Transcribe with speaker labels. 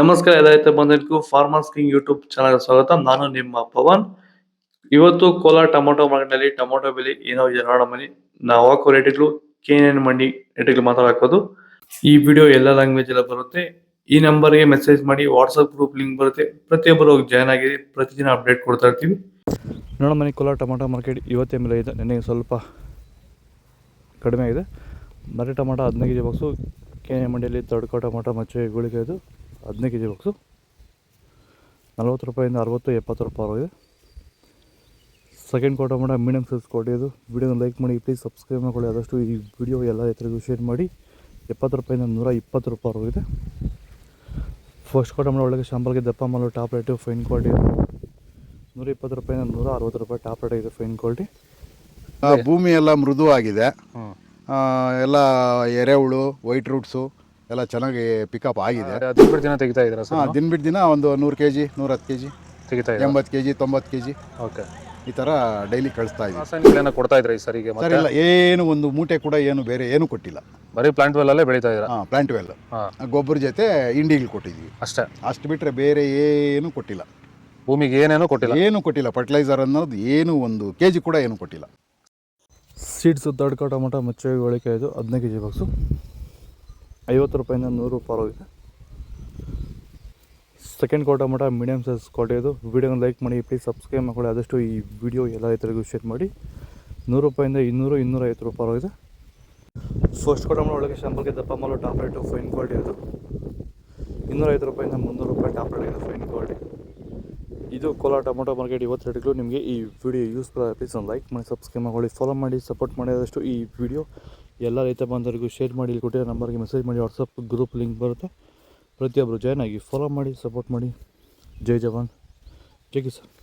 Speaker 1: ನಮಸ್ಕಾರ ಎಲ್ಲ ರೈತ ಫಾರ್ಮರ್ಸ್ ಕಿಂಗ್ ಯೂಟ್ಯೂಬ್ ಚಾನಲ್ ಸ್ವಾಗತ. ನಾನು ನಿಮ್ಮ ಪವನ್. ಇವತ್ತು ಕೋಲಾರ ಟೊಮೊಟೊ ಮಾರ್ಕೆಟ್ನಲ್ಲಿ ಟೊಮೊಟೊ ಬೆಲೆ ಏನೋ ಇದೆ ನೋಡೋ ಮನಿ ನಾವು ಹಾಕೋ ರೇಟ್ಗಳು ಕೆ ಎನ್ ಮಂಡಿ ರೇಟ್ಗಳು ಮಾತಾಡೋದು ಈ ವಿಡಿಯೋ ಎಲ್ಲ ಲ್ಯಾಂಗ್ವೇಜ್ ಎಲ್ಲ ಬರುತ್ತೆ. ಈ ನಂಬರ್ಗೆ ಮೆಸೇಜ್ ಮಾಡಿ ವಾಟ್ಸಪ್ ಗ್ರೂಪ್ ಲಿಂಕ್ ಬರುತ್ತೆ. ಪ್ರತಿಯೊಬ್ಬರು ಹೋಗಿ ಜಾಯ್ನ್ ಆಗಿ ಪ್ರತಿದಿನ ಅಪ್ಡೇಟ್ ಕೊಡ್ತಾ ಇರ್ತೀವಿ. ನೋಡೋ ಮನೆ ಕೋಲಾರ ಟೊಮೊಟೊ ಮಾರ್ಕೆಟ್ ಇವತ್ತೇ ಮೇಲೆ ಇದೆ. ನನಗೆ ಸ್ವಲ್ಪ ಕಡಿಮೆ ಆಗಿದೆ. ಮರಿ ಟೊಮೊಟೊ ಹದಿನೈದು K G box K A ಮಂಡಿಯಲ್ಲಿ ತಡ್ಕೋ ಟೊಮೊಟೊ ಮಚ್ಚೆ ಗುಳಿಗೆ ಇದು ಹದಿನೈದು ಕೆ ಜಿ ಬಾಕ್ಸು. ನಲ್ವತ್ತು ರೂಪಾಯಿಂದ ಅರವತ್ತು ಎಪ್ಪತ್ತು ರೂಪಾಯಿ ಸೆಕೆಂಡ್ ಕೋಟ ಮಾಡ ಮೀಡಿಯಮ್ ಸೈಜ್ ಇದು. ವಿಡಿಯೋನ ಲೈಕ್ ಮಾಡಿ ಪ್ಲೀಸ್ ಸಬ್ಸ್ಕ್ರೈಬ್ ಮಾಡ್ಕೊಳ್ಳಿ. ಆದಷ್ಟು ಈ ವಿಡಿಯೋ ಎಲ್ಲ ರೈತರಿಗೂ ಶೇರ್ ಮಾಡಿ. ಎಪ್ಪತ್ತು ರೂಪಾಯಿಂದ ನೂರ ಇಪ್ಪತ್ತು ರೂಪಾಯಿ ಆಗಿದೆ ಫಸ್ಟ್ ಕೋಟ ಮಾಡೋ ಒಳಗೆ ಶಾಂಬಲ್ಗೆ ದಪ್ಪ ಮಾಲು ಟಾಪ್ ರೇಟು ಫೈನ್ ಕ್ವಾಲಿಟಿ ನೂರ ಇಪ್ಪತ್ತು ರೂಪಾಯಿಂದ ನೂರ ಅರವತ್ತು ರೂಪಾಯಿ ಟಾಪ್ ರೇಟ್ ಇದೆ ಫೈನ್ ಕ್ವಾಲಿಟಿ
Speaker 2: ಭೂಮಿ ಎಲ್ಲ ಮೃದುವಾಗಿದೆ. ಎಲ್ಲ ಎರೆಹುಳು ವೈಟ್ ರೂಟ್ಸು ಎಲ್ಲ ಚೆನ್ನಾಗಿ ಪಿಕಪ್ ಆಗಿದೆ.
Speaker 3: ಹದಿನೆಂಟು ದಿನ ತೆಗಿತಾ ಇದ್ದೀರಾ ಸರ್
Speaker 2: ಹಾಂ ದಿನ ಬಿಟ್ಟು ದಿನ ಒಂದು ನೂರು ಕೆ ಜಿ ನೂರತ್ತು ಕೆ ಜಿ
Speaker 3: ತೆಗಿತಾ ಇದ್ದೀರಾ?
Speaker 2: ಎಂಬತ್ತು ಕೆ ಜಿ ತೊಂಬತ್ತು ಕೆ ಜಿ
Speaker 3: ಓಕೆ.
Speaker 2: ಈ ಥರ ಡೈಲಿ ಕಳಿಸ್ತಾ ಇದ್ದೀವಿ.
Speaker 3: ರಾಸಾಯನಿಕಗಳನ್ನ ಕೊಡ್ತಾ ಇದ್ರಾ ಈ ಸರಿಗೆ
Speaker 2: ಸರ್
Speaker 3: ಮತ್ತೆ?
Speaker 2: ಇಲ್ಲ ಏನು ಒಂದು ಮೂಟೆ ಕೂಡ ಏನು ಬೇರೆ ಏನು ಕೊಟ್ಟಿಲ್ಲ.
Speaker 3: ಬರೀ ಪ್ಲಾಂಟ್ ವೆಲ್ ಅಲ್ಲೇ ಬೆಳೀತಾ ಇದ್ದೀರಾ?
Speaker 2: ಹಾಂ ಪ್ಲಾಂಟ್ ವೆಲ್
Speaker 3: ಹಾಂ.
Speaker 2: ಗೊಬ್ಬರ ಜೊತೆ ಇಂಡಿಗಳು ಕೊಟ್ಟಿದ್ವಿ
Speaker 3: ಅಷ್ಟೇ?
Speaker 2: ಅಷ್ಟು ಬಿಟ್ಟರೆ ಬೇರೆ ಏನು ಕೊಟ್ಟಿಲ್ಲ.
Speaker 3: ಭೂಮಿಗೆ ಏನೇನೂ ಕೊಟ್ಟಿಲ್ಲ?
Speaker 2: ಏನು ಕೊಟ್ಟಿಲ್ಲ. ಫರ್ಟಿಲೈಸರ್ ಅನ್ನೋದು ಏನು ಒಂದು ಕೆ ಜಿ ಕೂಡ ಏನು ಕೊಟ್ಟಿಲ್ಲ.
Speaker 1: ಸೀಡ್ಸು ತಡ್ಕೋ ಟೊಮೊಟೊ ಮಚ್ಚೆ ಒಳಕೆ ಇದು ಹದಿನೈದು ಕೆ ಜಿ ಬಾಕ್ಸು ಐವತ್ತು ರೂಪಾಯಿಂದ ನೂರು ರೂಪಾಯಿ ಹೋಗಿದೆ. ಸೆಕೆಂಡ್ ಕೋಟ ಮಟ ಮೀಡಿಯಮ್ ಸೈಜ್ ಕೋಟೆ ಇದು. ವಿಡಿಯೋನ ಲೈಕ್ ಮಾಡಿ ಪ್ಲೀಸ್ ಸಬ್ಸ್ಕ್ರೈಬ್ ಮಾಡ್ಕೊಳ್ಳಿ. ಆದಷ್ಟು ಈ ವಿಡಿಯೋ ಎಲ್ಲ ರೈತರಿಗೂ ಶೇರ್ ಮಾಡಿ. ನೂರು ರೂಪಾಯಿಂದ ಇನ್ನೂರು, ಇನ್ನೂರೈವತ್ತು ರೂಪಾಯಿ ಹೋಗಿದೆ. ಫಸ್ಟ್ ಕೋಟ ಮಾಡೋ ಒಳಗೆ ಶಾಂಪಲ್ಗೆ ದಪ್ಪ ಮಾಲು ಟಾಪ್ ರೇಟು ಫೈನ್ ಕ್ವಾಲಿಟಿ ಅದು ಇನ್ನೂರೈವತ್ತು ರೂಪಾಯಿಂದ ಮುನ್ನೂರು ರೂಪಾಯಿ ಟಾಪ್ ರೇಟ್ ಇದೆ ಫೈನ್ ಕ್ವಾಲಿಟಿ ಇದು ಕೋಲಾರ ಟೊಮೊಟೊ ಮಾರ್ಕೆಟ್ ಇವತ್ತು ರೇಟ್ಗಳು ನಿಮಗೆ ಈ ವಿಡಿಯೋ ಯೂಸ್ಫುಲ್ ಆಗುತ್ತೆ ಪ್ಲೀಸ್ ಒಂದು ಲೈಕ್ ಮಾಡಿ ಸಬ್ಸ್ಕ್ರೈಬ್ ಮಾಡಿ ಫಾಲೋ ಮಾಡಿ ಸಪೋರ್ಟ್ ಮಾಡಿ ಆದಷ್ಟು ಈ ವಿಡಿಯೋ ಎಲ್ಲ ರೈತ ಬಾಂಧವರಿಗೂ ಶೇರ್ ಮಾಡಿ, ಇಲ್ಲಿ ಕೊಟ್ಟಿರೋ ನಂಬರ್ಗೆ ಮೆಸೇಜ್ ಮಾಡಿ ವಾಟ್ಸಪ್ ಗ್ರೂಪ್ ಲಿಂಕ್ ಬರುತ್ತೆ. ಪ್ರತಿಯೊಬ್ಬರು ಜಾಯ್ನ್ ಆಗಿ ಫಾಲೋ ಮಾಡಿ ಸಪೋರ್ಟ್ ಮಾಡಿ. ಜೈ ಜವಾನ್. ಜೈ ಕಿಸಾನ್